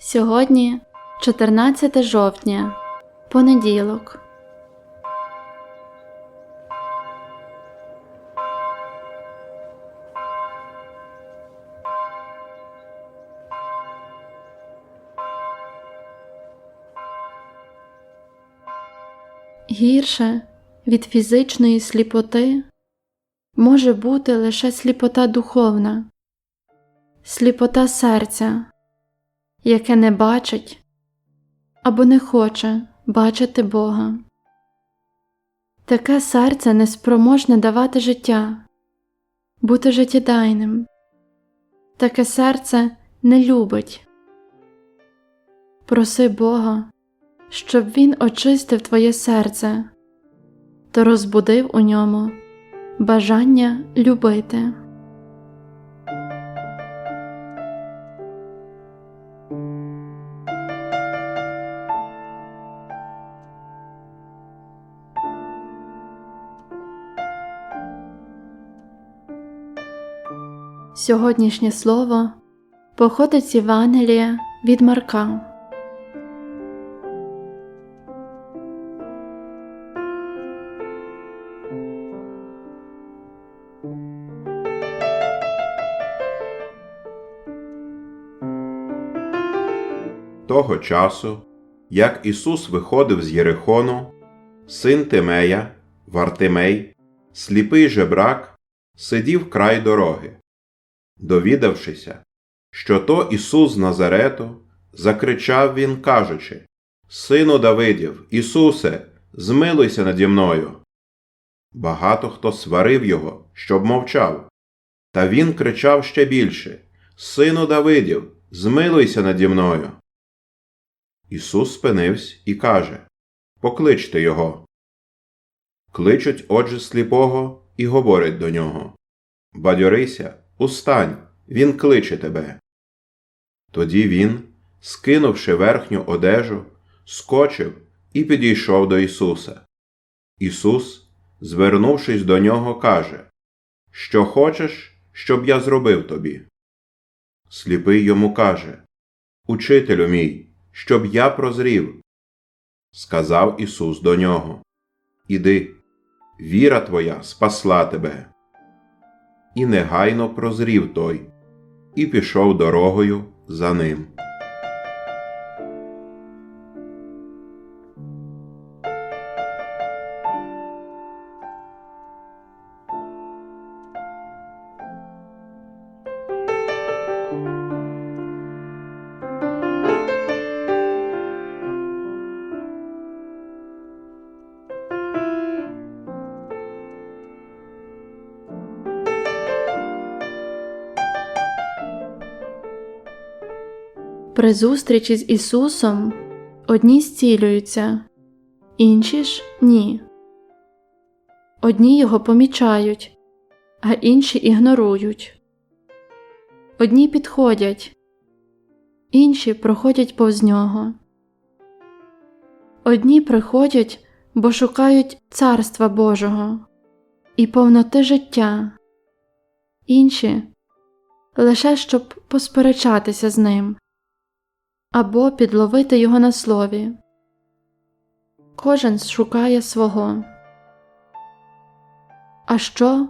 Сьогодні 14 жовтня, понеділок. Гірше від фізичної сліпоти може бути лише сліпота духовна, сліпота серця, яке не бачить або не хоче бачити Бога. Таке серце неспроможне давати життя, бути життєдайним. Таке серце не любить. Проси Бога, щоб Він очистив твоє серце та розбудив у ньому бажання любити. Сьогоднішнє слово походить з Євангелія від Марка. Того часу, як Ісус виходив з Єрихону, син Тимея, Вартимей, сліпий жебрак, сидів край дороги. Довідавшися, що то Ісус з Назарету, закричав він, кажучи: Сину Давидів, Ісусе, змилуйся наді мною. Багато хто сварив його, щоб мовчав. Та він кричав ще більше: Сину Давидів, змилуйся наді мною. Ісус спинився і каже Покличте його. Кличуть отже сліпого і говорять до нього Бадьорися, устань, він кличе тебе. Тоді він, скинувши верхню одежу, скочив і підійшов до Ісуса. Ісус, звернувшись до нього, каже Що хочеш, щоб я зробив тобі? Сліпий йому каже Учителю мій щоб я прозрів. Сказав Ісус до нього Іди, віра твоя спасла тебе. І негайно прозрів той, і пішов дорогою за ним. При зустрічі з Ісусом одні зцілюються, інші ж ні. Одні його помічають, а інші ігнорують. Одні підходять, інші проходять повз нього. Одні приходять, бо шукають Царства Божого і повноти життя, інші лише щоб посперечатися з ним або підловити його на слові. Кожен шукає свого. А що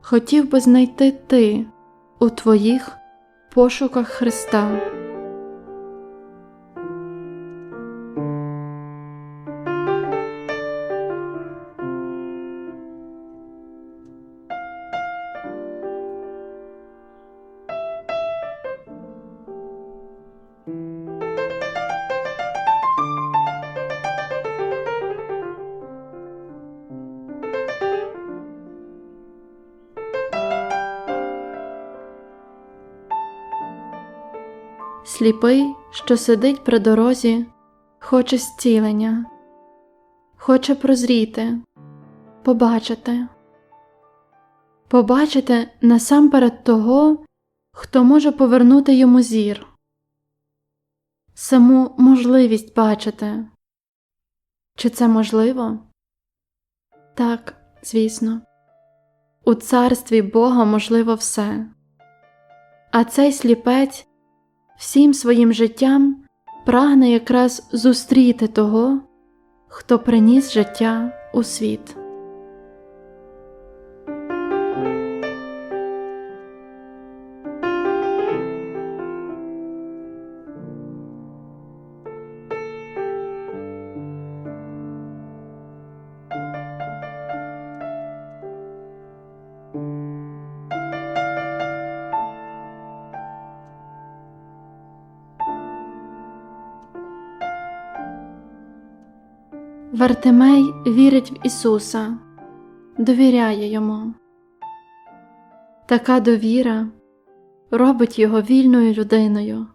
хотів би знайти ти у твоїх пошуках Христа? Сліпий, що сидить при дорозі, хоче зцілення, хоче прозріти, побачити, побачити насамперед того, хто може повернути йому зір, саму можливість бачити. Чи це можливо? Так, звісно, у царстві Бога можливо все. А цей сліпець всім своїм життям прагне якраз зустріти того, хто приніс життя у світ. Вартимей вірить в Ісуса, довіряє йому. Така довіра робить його вільною людиною,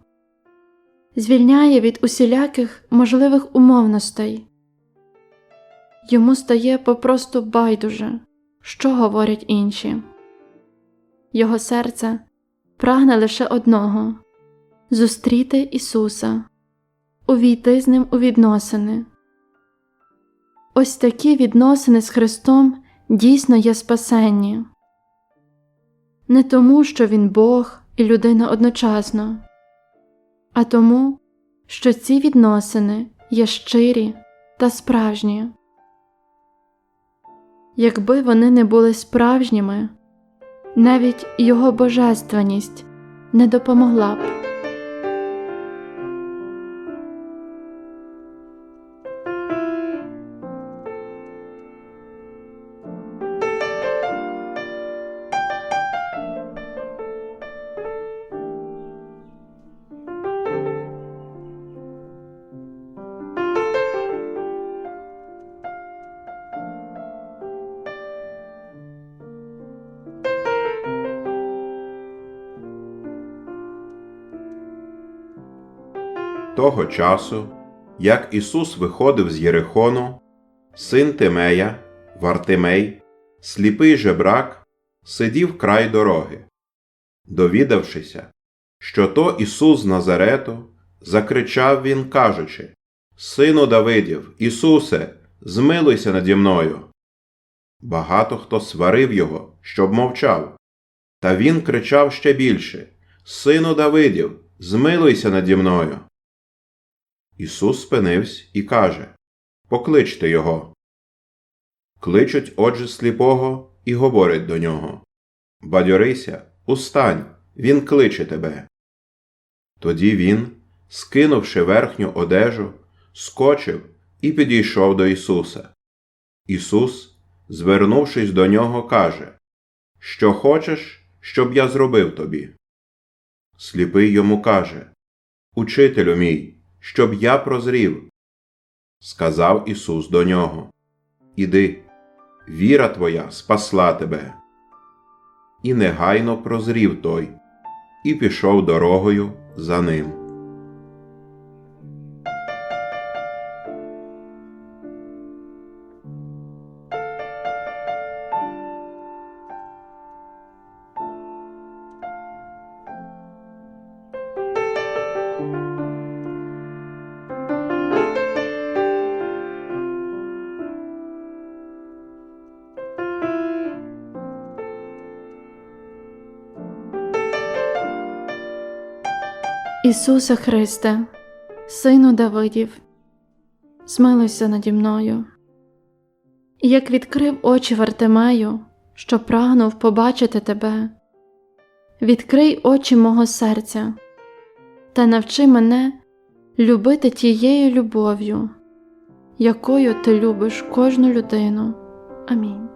звільняє від усіляких можливих умовностей. Йому стає попросту байдуже, що говорять інші. Його серце прагне лише одного зустріти Ісуса, увійти з Ним у відносини. Ось такі відносини з Христом дійсно є спасенні. Не тому, що Він Бог і людина одночасно, а тому, що ці відносини є щирі та справжні. Якби вони не були справжніми, навіть Його божественність не допомогла б. Того часу, як Ісус виходив з Єрихону, син Тимея, Вартимей, сліпий жебрак, сидів край дороги. Довідавшися, що то Ісус з Назарету, закричав він, кажучи: Сину Давидів, Ісусе, змилуйся наді мною. Багато хто сварив його, щоб мовчав. Та він кричав ще більше: Сину Давидів, змилуйся наді мною. Ісус спинився і каже Покличте його. Кличуть отже сліпого і говорять до нього Бадьорися, устань, він кличе тебе. Тоді він, скинувши верхню одежу, скочив і підійшов до Ісуса. Ісус, звернувшись до нього, каже Що хочеш, щоб я зробив тобі? Сліпий йому каже Учителю мій, щоб я прозрів. Сказав Ісус до нього Іди, віра твоя спасла тебе. І негайно прозрів той, і пішов дорогою за ним. Ісусе Христе, Сину Давидів, змилуйся наді мною. І Як відкрив очі Вартимею, що прагнув побачити тебе, відкрий очі мого серця та навчи мене любити тією любов'ю, якою ти любиш кожну людину. Амінь.